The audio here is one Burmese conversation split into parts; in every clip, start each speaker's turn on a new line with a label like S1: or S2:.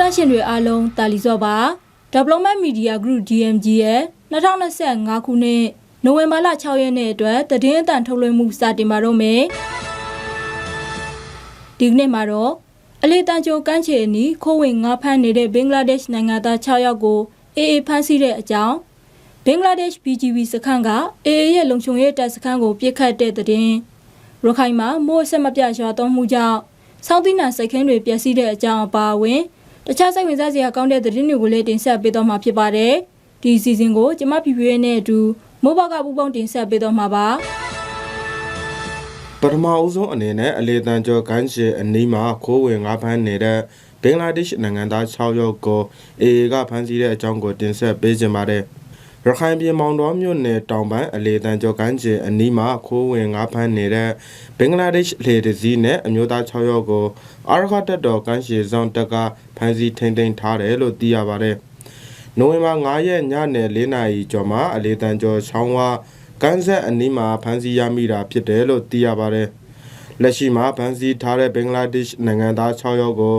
S1: တော်တရှင်တွေအားလုံးတာလီစောပါ Development Media Group DMG ရဲ့2025ခုနှစ်နိုဝင်ဘာလ6ရက်နေ့အတွက်သတင်းအတန်ထုတ်လွှင့်မှုစတင်ပါတော့မယ်ဒီကနေ့မှာတော့အလေးတန်ချိုကမ်းခြေအနီးခိုးဝင်ငါးဖမ်းနေတဲ့ဘင်္ဂလားဒေ့ရှ်နိုင်ငံသား6ယောက်ကိုအေအေဖမ်းဆီးတဲ့အကြောင်းဘင်္ဂလားဒေ့ရှ် BGB စခန်းကအေအေရဲ့လုံခြုံရေးတပ်စခန်းကိုပြစ်ခတ်တဲ့တဲ့တင်ရခိုင်မှာမိုးအဆက်မပြတ်ရွာသွန်းမှုကြောင့်စောင်းသီးနှံစိတ်ခင်းတွေပျက်စီးတဲ့အကြောင်းအပါအဝင် တခြားစိတ်ဝင်စားစရာကောင်းတဲ့သတင်းတွေကိုလည်းတင်ဆက်ပေးတော့မှာဖြစ်ပါတယ်။ဒီစီစဉ်ကိုကျမပြပြရဲနဲ့အတူမိုးဘောက်ကပူပေါင်းတင်ဆက်ပေးတော့မှာပါ
S2: ပထမအဦးဆုံးအနေနဲ့အလေတန်ကျော်ခန်းရှည်အနီးမှာခိုးဝင်ငါးဖမ်းနေတဲ့ဘင်္ဂလားဒေ့ရှ်နိုင်ငံသား6ယောက်ကိုအေအေကဖမ်းဆီးတဲ့အကြောင်းကိုတင်ဆက်ပေးကြပါမယ်။ ရခိုင်ပြည်မောင်တော်မြို့နယ်တောင်ပိုင်းအလေတန်ကျော်ခန်းရှည်အနီးမှာခိုးဝင်ငါးဖမ်းနေတဲ့ဘင်္ဂလားဒေ့ရှ်လေတစည်းနဲ့အမျိုးသား6ယောက်ကိုအာရခတက်တော်ခန်းရှည်ဆောင်တက်ကဖမ်းဆီးထိန်းသိမ်းထားတယ်လို့သိရပါတယ်။နိုဝင်ဘာ9ရက်ညနေ4နာရီကျော်မှာအလေတန်ကျော်ချောင်းဝကန်းဆက်အနီးမှာဖမ်းဆီးရမိတာဖြစ်တယ်လို့သိရပါတယ်။လက်ရှိမှာဖမ်းဆီးထားတဲ့ဘင်္ဂလားဒေ့ရှ်နိုင်ငံသား6ယောက်ကို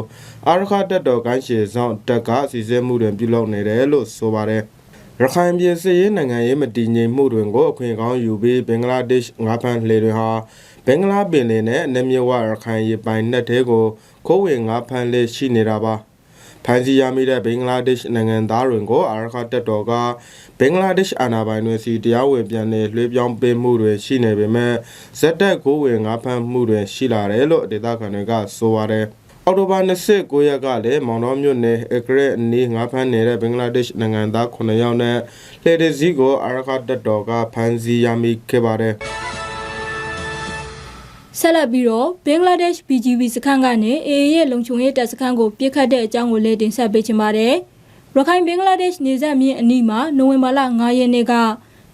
S2: အာရခတက်တော်ကိုင်းရှည်ဆောင်တက်ကစီစစ်မှုတွင်ပြုလုပ်နေတယ်လို့ဆိုပါတယ်။ ရခိုင်ပြည်စစ်ရေးနိုင်ငံရေးမတည်ငြိမ်မှုတွင်ကိုအခွင့်ကောင်းယူပြီးဘင်္ဂလားဒေ့ရှ်ငါးဖမ်းလှေတွေဟာဘင်္ဂလားပင်လယ်နဲ့နမြဝရခိုင်ရေပိုင်နက်တဲကိုခိုးဝင်ငါးဖမ်းလေးရှိနေတာပါ။ဖန်စီရမိတဲ့ဘင်္ဂလားဒေ့ရှ်နိုင်ငံသားတွေကိုအာရခတက်တော်ကဘင်္ဂလားဒေ့ရှ်အာဏာပိုင်တွေစီတရားဝင်ပြန်လည်လွှဲပြောင်းပေးမှုတွေရှိနေပေမဲ့ဇက်တက်ကိုဝင်ငါးဖမ်းမှုတွေရှိလာတယ်လို့ဒေသခံတွေကဆိုပါတယ်။ အောက်တိုဘာ29ရက်ကလည်းမောင်တော်မြို့နယ်အကရက်အနီးငါးဖမ်းနေတဲ့ဘင်္ဂလားဒေ့ရှ်နိုင်ငံသား9ယောက်နဲ့လှေတစည်းကိုအာရခတက်တော်ကဖမ်းဆီးရမိခဲ့ပါတယ်။။
S1: ဆက်လက်ပြီးတော့ဘင်္ဂလားဒေ့ရှ် BGB စခန်းကနေအေအေရဲ့လုံခြုံရေးတပ်စခန်းကိုပြစ်ခတ်တဲ့အကြောင်းကိုလည်းတင်ဆက်ပေးချင်ပါတယ်။ရခိုင်ဘင်္ဂလားဒေ့ရှ်နေဆက်မြင်းအနီးမှာနိုဝင်ဘာလ9ရက်နေ့က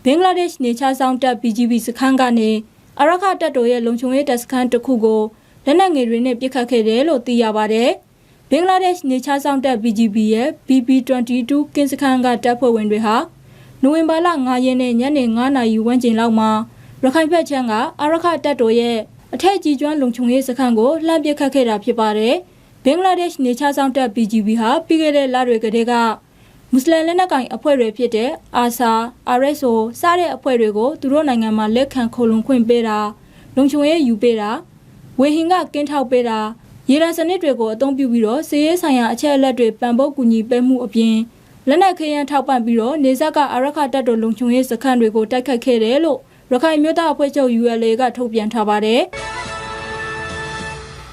S1: ဘင်္ဂလားဒေ့ရှ်နေချဆောင်တပ် BGB စခန်းကနေအရခတပ်တော်ရဲ့လုံခြုံရေးတပ်စခန်းတစ်ခုကို လက်နက်ငယ်တွေနဲ့ပြစ်ခတ်ခဲ့တယ်လို့သိရပါတယ်။ဘင်္ဂလားဒေ့ရှ်နေချဆောင်တပ် BGB ရဲ့ BP22 ကင်းစခန်းကတပ်ဖွဲ့ဝင်တွေဟာနိုဝင်ဘာလ9ရက်နေ့ညနေ9နာရီဝန်းကျင်လောက်မှာရခိုင်ဘက်ချမ်းကအရခတပ်တော်ရဲ့အထက်ကြီးကျွမ်းလုံခြုံရေးစခန်းကိုလှမ်းပစ်ခတ်ခဲ့တာဖြစ်ပါတယ်။ဘင်္ဂလားဒေ့ရှ်နေချဆောင်တပ် BGB ဟာပြီးခဲ့တဲ့လတွေကတည်းကမွတ်စလင်လက်နက်ကိုင်အဖွဲ့တွေဖြစ်တဲ့အာဆာ RSO စတဲ့အဖွဲ့တွေကိုသူတို့နိုင်ငံမှာလက်ခံခိုလုံခွင့်ပေးတာလုံခြုံရေးယူပေးတာ ဝေဟင်ကကင်းထောက်ပေးတာရေဒါစနစ်တွေကိုအသုံးပြုပြီးတော့စီးရေးဆိုင်ရာအချက်အလက်တွေပံ့ပိုးကူညီပေးမှုအပြင်လက်နက်ခဲယမ်းထောက်ပံ့ပြီးတော့နေဆက်ကအရခတပ်တော်လုံခြုံရေးစခန်းတွေကိုတိုက်ခတ်ခဲ့တယ်လို့ရခိုင်မြို့သားအဖွဲ့ချုပ် ULA ကထုတ်ပြန်ထားပါတယ်။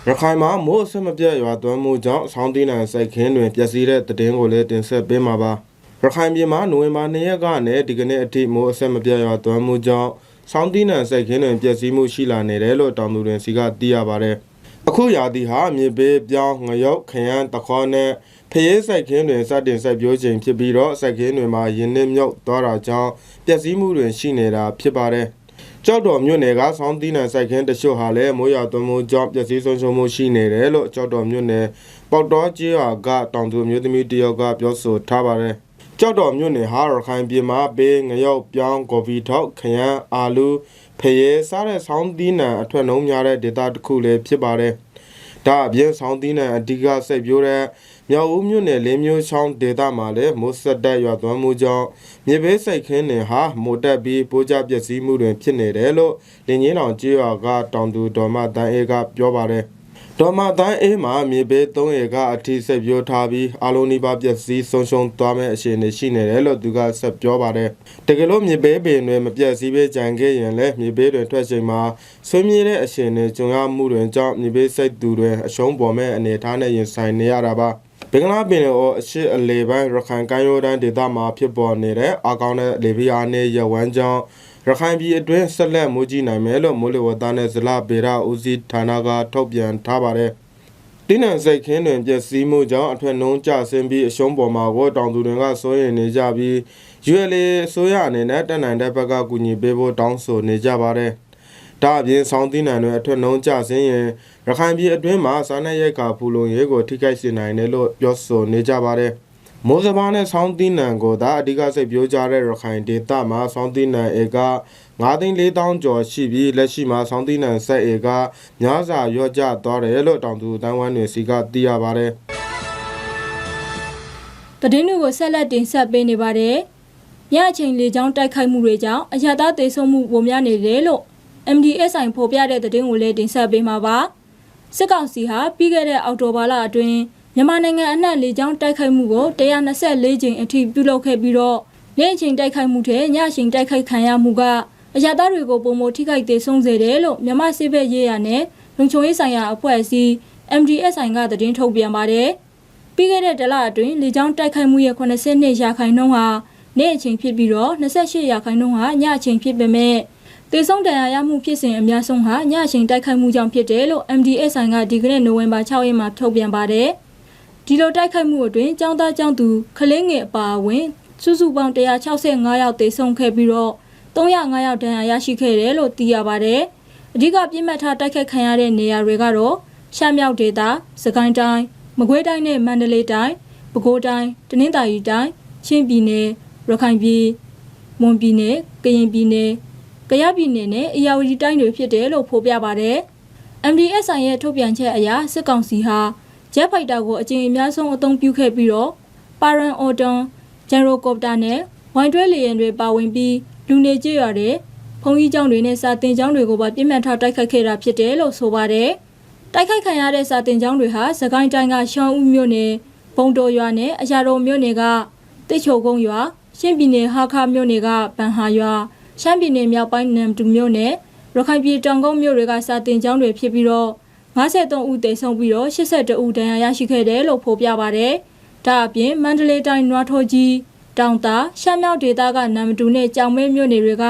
S2: ရခိုင်မှာမိုးအဆက်မပြတ်ရွာသွန်းမှုကြောင့်ဆောင်းတီးနံစိုက်ခင်းတွင်ပျက်စီးတဲ့တည်င်းကိုလည်းတင်ဆက်ပေးမှာပါရခိုင်ပြည်မှာနိုဝင်ဘာ2ရက်ကနေဒီကနေ့အထိမိုးအဆက်မပြတ်ရွာသွန်းမှုကြောင့် ဆောင်းတီးနံစိုက်ခင်းတွင်ပျက်စီးမှုရှိလာနေတယ်လို့တောင်သူတွင်စီကသိရပါတယ်အခုရာသီဟာမြေပေးပြောင်းငရုတ်ခရမ်းတခေါနဲ့ဖျေးစိုက်ခင်းတွင်စတင်စိုက်ပျိုးခြင်းဖြစ်ပြီးတော့စိုက်ခင်းတွင်မှာရင်းနှင်းမြုပ်သွားတာကြောင့်ပျက်စီးမှုတွင်ရှိနေတာဖြစ်ပါတယ်ကြောက်တော်မြို့နယ်ကဆောင်းသီးနှံစိုက်ခင်းတချို့ဟာလည်းမိုးရွာသွန်းမှုကြောင့်ပျက်စီးဆုံးရှုံးမှုရှိနေတယ်လို့ကြောက်တော်မြို့နယ်ပေါက်တော်ကျေးရွာကတောင်သူမျိုးသမီးတယောက်ကပြောဆိုထားပါတယ်။ ကြောက်တော်မြို့နယ်ဟာရခိုင်ပြည်မှာပေးငရုတ်ပြောင်းကော်ဖီထောက်ခရမ်းအာလူဖရဲစားတဲ့ဆောင်းသီးနှံအထွက်နှုံးများတဲ့ဒေသတစ်ခုလည်းဖြစ်ပါတယ်။ဒါအပြင်ဆောင်းသီးနှံအဓိကစိတ်ပြိုးတဲ့မြောက်ဦးမြို့နယ်လင်းမျိုးချောင်းဒေသမှာလည်းမိုးဆက်တက်ရွာသွန်းမှုကြောင့်မြေဘေးစိတ်ခင်းတွေဟာမိုတက်ပြီးပိုးကြပျက်စီးမှုတွေဖြစ်နေတယ်လို့လင်းကြီးတောင်ကျေးရွာကတောင်သူဒေါ်မတန်းအေးကပြောပါတယ် ဒေါ်မတန်းအေးမှာမြေဘေး3ရေကအထိစိတ်ပြိုးထားပြီးအလုံးနီးပါးပျက်စီးဆုံးရှုံးသွားမဲ့အခြေအနေရှိနေတယ်လို့သူကဆက်ပြောပါတယ်တကယ်လို့မြေဘေးပင်တွေမပျက်စီးပဲကြံခဲ့ရင်လည်းမြေဘေးတွေထွက်ချိန်မှာဆွေးမြေးတဲ့အခြေအနေကြုံရမှုတွေကြောင့်မြေဘေးစိတ်သူတွေအရှုံးပေါ်မဲ့အနေအထားနဲ့ရင်ဆိုင်နေရတာပါဘင်္ဂလားပင်လယ်အော်အရှိအလေပိုင်းရခိုင်ကမ်းရိုးတန်းဒေသမှာဖြစ်ပေါ်နေတဲ့အာကောင်းတဲ့လေပြင်းအားနဲ့ရဝမ်းကြောင်း ရခိုင်ပြည်အတွင်းဆက်လက်မိုးကြီးနိုင်မယ်လို့မိုးလေဝသနဲ့ဇလဗေဒဦးစီးဌာနကထုတ်ပြန်ထားပါတယ်။တင်းနံစိတ်ခင်းတွင်ပျက်စီးမှုကြောင့်အထွတ်နှုံးကျဆင်းပြီးအရှုံးပေါ်မှာကိုတောင်သူတွေကစိုးရိမ်နေကြပြီး ULA အစိုးရအနေနဲ့တက်နိုင်တဲ့ဘက်ကကူညီပေးဖို့တောင်းဆိုနေကြပါတယ်။ဒါအပြင်ဆောင်းသီးနှံတွေအထွတ်နှုံးကျဆင်းရင်ရခိုင်ပြည်အတွင်းမှာစားနပ်ရိက္ခာဖူလုံရေးကိုထိခိုက်စေနိုင်တယ်လို့ပြောဆိုနေကြပါတယ်။ မိုးစဘာနဲ့ဆောင်းသီးနှံကိုသာအဓိကစိတ်ပြိုးကြတဲ့ရခိုင်ဒေသမှာဆောင်းသီးနှံဧက9သိန်း4000ကျော်ရှိပြီးလက်ရှိမှာဆောင်းသီးနှံဆက်ဧကများစွာရော့ကျသွားတယ်လို့တောင်သူတန်းဝမ်းတွေစီကသိရပါတယ်။
S1: သတင်းတွေကိုဆက်လက်တင်ဆက်ပေးနေပါတယ်။ညအချိန်လေကြောင်းတိုက်ခိုက်မှုတွေကြောင့်အရသာသေဆုံးမှုပိုများနေတယ်လို့ MDSI ဖော်ပြတဲ့သတင်းကိုလည်းတင်ဆက်ပေးမှာပါ။စစ်ကောင်စီဟာပြီးခဲ့တဲ့အောက်တိုဘာလအတွင်း မြန်မာနိုင်ငံအနှံ့လေကြောင်းတိုက်ခိုက်မှုကို124ကြိမ်အထိပြုလုပ်ခဲ့ပြီးတော့နေ့အချိန်တိုက်ခိုက်မှုထဲညအချိန်တိုက်ခိုက်ခံရမှုကအရသာတွေကိုပုံမထိခိုက်သေးဆုံးစေတယ်လို့မြန်မာစစ်ဘက်ရေးရာနဲ့လုံခြုံရေးဆိုင်ရာအဖွဲ့အစည်း MDSI ကသတင်းထုတ်ပြန်ပါတယ်။ပြီးခဲ့တဲ့တလအတွင်းလေကြောင်းတိုက်ခိုက်မှုရဲ့82ရာခိုင်နှုန်းဟာနေ့အချိန်ဖြစ်ပြီးတော့28ရာခိုင်နှုန်းဟာညအချိန်ဖြစ်ပေမဲ့တေဆုံးတရားရမှုဖြစ်စဉ်အများဆုံးဟာညအချိန်တိုက်ခိုက်မှုကြောင့်ဖြစ်တယ်လို့ MDSI ကဒီကနေ့နိုဝင်ဘာ6ရက်မှာထုတ်ပြန်ပါတယ်။ ဒီလိုတိုက်ခိုက်မှုအတွင်းចောင်းသားចောင်းသူခလင်းငယ်အပါအဝင်စုစုပေါင်း165ယောက်တေဆုံးခဲ့ပြီးတော့305ယောက်ဒဏ်ရာရရှိခဲ့တယ်လို့သိရပါတယ်။အဓိကပြစ်မှတ်ထားတိုက်ခိုက်ခံရတဲ့နေရာတွေကတော့ရှမ်းမြောက်ဒေသ၊စကိုင်းတိုင်းမကွေးတိုင်းနဲ့မန္တလေးတိုင်းပဲခူးတိုင်းတနင်္သာရီတိုင်းချင်းပြည်နယ်ရခိုင်ပြည်မွန်ပြည်နယ်ကရင်ပြည်နယ်ကယားပြည်နယ်နဲ့အေရဝတီတိုင်းတွေဖြစ်တယ်လို့ဖော်ပြပါဗျ။ MDSI ရဲ့ထုတ်ပြန်ချက်အရစစ်ကောင်စီဟာ ဂျက်ဖိုက်တာကိုအကြိမ်အများဆုံးအသုံးပြုခဲ့ပြီးတော့ပါရန်အော်တန်ဂျန်ရိုကော်ပတာနဲ့ဝိုင်တွဲလေယာဉ်တွေပါဝင်ပြီးလူနေကြရတဲ့ဖုန်ကြီးကျောင်းတွေနဲ့စာတင်ကျောင်းတွေကိုပါပြစ်မှတ်ထားတိုက်ခိုက်ခဲ့တာဖြစ်တယ်လို့ဆိုပါတယ်။တိုက်ခိုက်ခံရတဲ့စာတင်ကျောင်းတွေဟာစကိုင်းတိုင်းကရှောင်းဦးမြို့နယ်ဘုံတော်ရွာနဲ့အရာတော်မြို့နယ်ကတိတ်ချိုကုန်းရွာရှင်းပြည်နယ်ဟာခါမြို့နယ်ကဗန်ဟာရွာရှမ်းပြည်နယ်မြောက်ပိုင်းနမ်တူမြို့နယ်ရခိုင်ပြည်တောင်ကုန်းမြို့တွေကစာတင်ကျောင်းတွေဖြစ်ပြီးတော့ 53ဦးသေဆုံးပြီးတော့82ဦးဒဏ်ရာရရှိခဲ့တယ်လို့ဖော်ပြပါဗျ။ဒါအပြင်မန္တလေးတိုင်းနွားထိုးကြီးတောင်တာရှမ်းမြောက်ဒေသကနမ်တူနဲ့ကြောင်မဲမြို့နယ်တွေက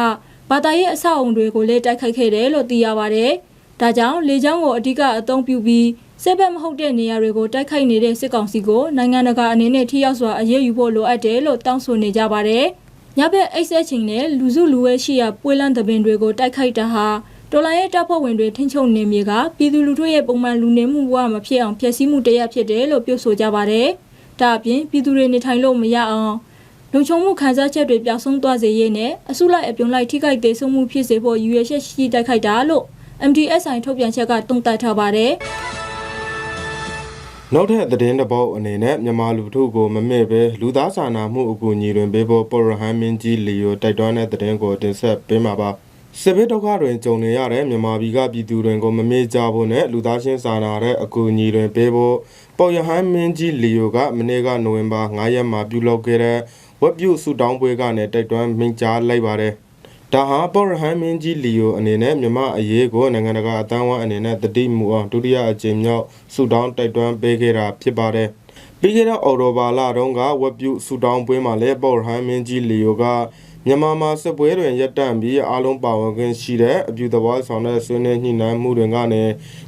S1: ဘာသာရေးအဆောက်အုံတွေကိုလည်းတိုက်ခိုက်ခဲ့တယ်လို့သိရပါဗျ။ဒါကြောင့်လေကြောင်းကိုအဓိကအသုံးပြုပြီးစစ်ဘက်မဟုတ်တဲ့နေရာတွေကိုတိုက်ခိုက်နေတဲ့စစ်ကောင်စီကိုနိုင်ငံတကာအနေနဲ့ထိရောက်စွာအရေးယူဖို့လိုအပ်တယ်လို့တောင်းဆိုနေကြပါတယ်။ညဘက်အိတ်ဆက်ချိန်နဲ့လူစုလူဝဲရှိရာပွေလန်းသပင်တွေကိုတိုက်ခိုက်တာဟာ တော်လိုင်းရဲ့တပ်ဖွဲ့ဝင်တွေထိန်းချုပ်နေမြေကပြည်သူလူထုရဲ့ပုံမှန်လူနေမှုဘဝမဖြစ်အောင်ဖျက်ဆီးမှုတရားဖြစ်တယ်လို့ပြောဆိုကြပါတယ်။ဒါအပြင်ပြည်သူတွေနေထိုင်လို့မရအောင်လုံခြုံမှုခံစားချက်တွေပျောက်ဆုံးသွားစေရေးနဲ့အစုလိုက်အပြုံလိုက်ထိခိုက်ဒေဆုံးမှုဖြစ်စေဖို့ရည်ရွယ်ချက်ရှိတိုက်ခိုက်တာလို့ MDSI ထုတ်ပြန်ချက်ကတုံ့တက်ထားပါတယ်။
S2: နောက်ထပ်သတင်းတစ်ပုဒ်အနေနဲ့မြန်မာလူထုကိုမမေ့ပဲလူသားစာနာမှုအကူအညီတွင်ပေးဖို့ပေါ်ရဟန်မင်းကြီးလီယိုတိုက်တွန်းတဲ့သတင်းကိုတင်ဆက်ပေးမှာပါ စစ်ဘေးဒုက္ခတွင်ကြုံနေရတဲ့မြန်မာပြည်ကပြည်သူတွေကိုမမေ့ကြဖို့နဲ့လူသားချင်းစာနာတဲ့အကူအညီတွင်ပေးဖို့ပေါ်ရဟန်မင်းကြီးလီယိုကမနေ့ကနိုဝင်ဘာ9ရက်မှာပြုလုပ်ခဲ့တဲ့ဝက်ပြုဆူတောင်းပွဲကနေတိုက်တွန်းမိန့်ကြားလိုက်ပါတယ်ဒါဟာပေါ်ရဟန်မင်းကြီးလီယိုအနေနဲ့မြမအရေးကိုနိုင်ငံတကာအတန်းဝအနေနဲ့တတိမူအောင်ဒုတိယအကြိမ်မြောက်ဆူတောင်းတိုက်တွန်းပေးခဲ့တာဖြစ်ပါတယ်။ပြီးခဲ့တဲ့အော်တိုဘာလတုန်းကဝက်ပြုဆူတောင်းပွဲမှာလည်းပေါ်ရဟန်မင်းကြီးလီယိုက မြန်မာမှာစစ်ပွဲတွင်ရပ်တန့်ပြီးအားလုံးပါဝင်ခွင့်ရှိတဲ့အပြုသဘောဆောင်တဲ့ဆွေးနွေးညှိနှိုင်းမှုတွေကနေ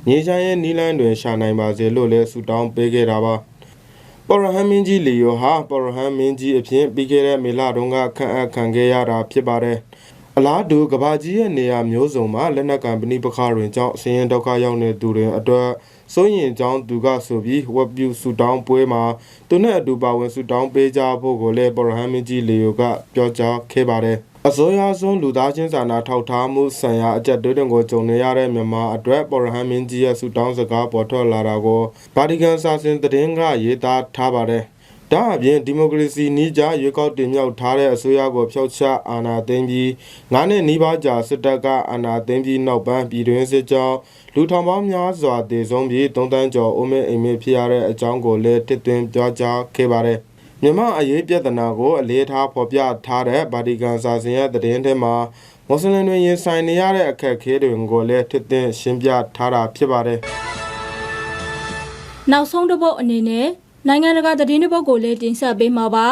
S2: ငြိမ်းချမ်းရေးနီလန်းတွင်ရှာနိုင်ပါစေလို့လည်းဆူတောင်းပေးခဲ့တာပါ။ပေါ်ရဟန်မင်းကြီးလီယိုဟာပေါ်ရဟန်မင်းကြီးအဖြစ်ပြီးခဲ့တဲ့မေလတုန်းကခန့်အပ်ခံခဲ့ရတာဖြစ်ပါတယ်။အလားတူကဘာကြီးရဲ့နေရာမျိုးစုံမှာလက်နက်ကင်ပဏိပခတွင်ကြောင့်ဆင်းရဲဒုက္ခရောက်နေသူတွေအတွက် စိုးရင်ကြောင်းသူကဆိုပြီးဝက်ပြူဆူတောင်းပွဲမှာသူနဲ့အတူပါဝင်ဆူတောင်းပေးကြဖို့ကိုလည်းပေါ်ရဟန်မင်းကြီးလီယိုကပြောကြားခဲ့ပါတယ်။အစိုးရဆုံးလူသားချင်းစာနာထောက်ထားမှုဆိုင်ရာအကြက်တွေးတွေကိုကြုံနေရတဲ့မြန်မာအတွက်ပေါ်ရဟန်မင်းကြီးရဲ့ဆူတောင်းစကားပေါ်ထွက်လာတာကိုဗာတီကန်စာစင်သတင်းကရေးသားထားပါတယ်။ ဒါအပြင်ဒီမိုကရေစီနည်းကျရွေးကောက်တင်မြှောက်ထားတဲ့အစိုးရကိုဖျောက်ချအာဏာသိမ်းပြီးငါးနှစ်နီးပါးကြာစစ်တပ်ကအာဏာသိမ်းပြီးနောက်ပိုင်းပြည်တွင်းစစ်ကြောင်းလူထောင်ပေါင်းများစွာတည်ဆုံးပြီးသုံးတန်းကျော်အိုးမဲအိမ်မဲဖြစ်ရတဲ့အကြောင်းကိုလည်းတစ်သွင်းပြောကြားခဲ့ပါတယ်။မြန်မာအရေးပြဿနာကိုအလေးထားဖော်ပြထားတဲ့ဗာတီကန်စာစင်ရဲ့သတင်းထဲမှာမွတ်စလင်တွေရင်ဆိုင်နေရတဲ့အခက်အခဲတွေကိုလည်းတစ်သွင်းရှင်းပြထားတာဖြစ်ပါတယ်။
S1: နောက်ဆုံးတစ်ပုတ်အနေနဲ့ နိုင်ငံတကာသတင်းတစ်ပုတ်ကိုလည်းတင်ဆက်ပေးမှာပါ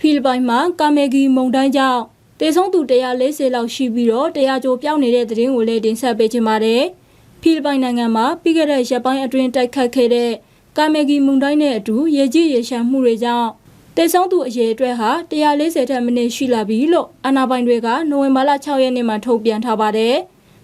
S1: ဖိလစ်ပိုင်မှာကာမေဂီမုန်တိုင်းကြောင့်တေဆုံးသူ140လောက်ရှိပြီးတော့တရားကျော်ပြောင်းနေတဲ့သတင်းကိုလည်းတင်ဆက်ပေးချင်ပါတယ်ဖိလစ်ပိုင်နိုင်ငံမှာပြီးခဲ့တဲ့ရက်ပိုင်းအတွင်းတိုက်ခတ်ခဲ့တဲ့ကာမေဂီမုန်တိုင်းနဲ့အတူရေကြီးရေရှမ်းမှုတွေကြောင့်တေဆုံးသူအရေအတွက်ဟာ140ထက်မနည်းရှိလာပြီလို့အာဏာပိုင်တွေကနိုဝင်ဘာလ6ရက်နေ့မှာထုတ်ပြန်ထားပါတယ်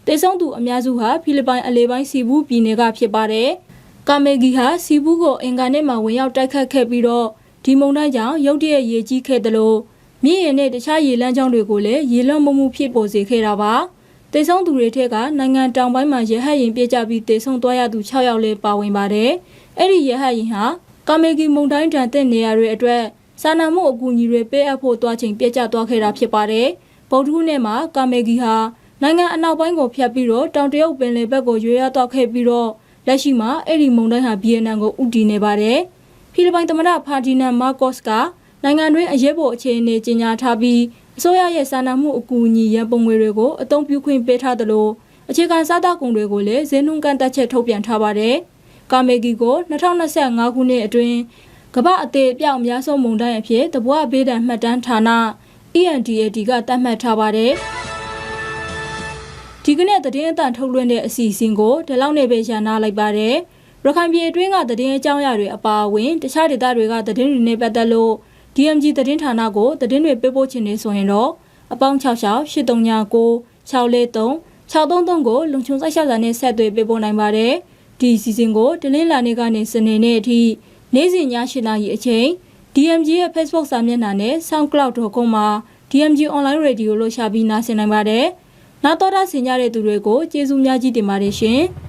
S1: တေဆုံးသူအများစုဟာဖိလစ်ပိုင်အလဲပိုင်းစီဘူးပြည်နယ်ကဖြစ်ပါတယ်။ ကာမေဂီဟာစီဘူးကိုအင်ကာနဲ့မှဝင်ရောက်တိုက်ခတ်ခဲ့ပြီးတော့ဒီမုန်တိုင်းကြောင့်ရုတ်တရက်ရေကြီးခဲ့တယ်လို့မြင့်ရင်နဲ့တခြားရေလမ်းကြောင်းတွေကိုလည်းရေလွှမ်းမိုးမှုဖြစ်ပေါ်စေခဲ့တာပါ။တေဆုံးသူတွေထက်ကနိုင်ငံတောင်ပိုင်းမှာရဟတ်ရင်ပြစ်ကြပြီးတေဆုံးသွားရသူ6ယောက်လည်းပါဝင်ပါတယ်။အဲ့ဒီရဟတ်ရင်ဟာကာမေဂီမုန်တိုင်းတန်တဲ့နေရာတွေအတွက်စာနာမှုအကူအညီတွေပေးအပ်ဖို့တွားချိန်ပြည့်ကျသွားခဲ့တာဖြစ်ပါတယ်။ဗုဒ္ဓဟူးနေ့မှာကာမေဂီဟာနိုင်ငံအနောက်ပိုင်းကိုဖျက်ပြီးတော့တောင်တရုတ်ပင်လယ်ဘက်ကိုရွေ့ရသွားခဲ့ပြီးတော့ လက်ရှိမှာအဲ့ဒီမုန်တိုင်းဟာဗီယက်နမ်ကိုဥတီနေပါတယ်။ဖိလစ်ပိုင်သမ္မတဖာဒီနန်မာကော့စ်ကနိုင်ငံတွင်းအရေးပေါ်အခြေအနေကြီးညာထားပြီးအစိုးရရဲ့စာနာမှုအကူအညီရန်ပုံငွေတွေကိုအသုံးပြုခွင့်ပေးထားသလိုအခြေခံစားသောက်ကုန်တွေကိုလည်းဈေးနှုန်းကန့်သက်ချက်ထုတ်ပြန်ထားပါတယ်။ကာမေဂီကို2025ခုနှစ်အတွင်းကမ္ဘာအသေးအပြောက်အများဆုံးမုန်တိုင်းအဖြစ်တဘွားဘေးဒဏ်မှတ်တမ်းဌာန ENDAD ကသတ်မှတ်ထားပါတယ်။ ဒီကနေ့သတင်းအတန်ထုတ်လွှင့်တဲ့အစီအစဉ်ကိုဒီလောက်နေပဲရန်နာလိုက်ပါတယ်။ရခိုင်ပြည်အတွင်းကသတင်းအကြောင်းအရာတွေအပါအဝင်တခြားဒေသတွေကသတင်းတွေနဲ့ပတ်သက်လို့ DMG သတင်းဌာနကိုသတင်းတွေပေးပို့ချင်နေဆိုရင်တော့အပေါင်း66 839 643 633ကိုလုံချုံစိုက်ရှောက်စာနဲ့ဆက်သွယ်ပေးပို့နိုင်ပါတယ်။ဒီစီစဉ်ကိုတလင်းလာနေကနေစနေနေ့အထိနေ့စဉ်ည8:00နာရီအချိန် DMG ရဲ့ Facebook စာမျက်နှာနဲ့ soundcloud.com မှာ DMG online radio လို့ရှာပြီးနားဆင်နိုင်ပါတယ်။ နောက်တော့ဆင်ကြတဲ့သူတွေကိုကျေးဇူးများကြီးတင်ပါတယ်ရှင်။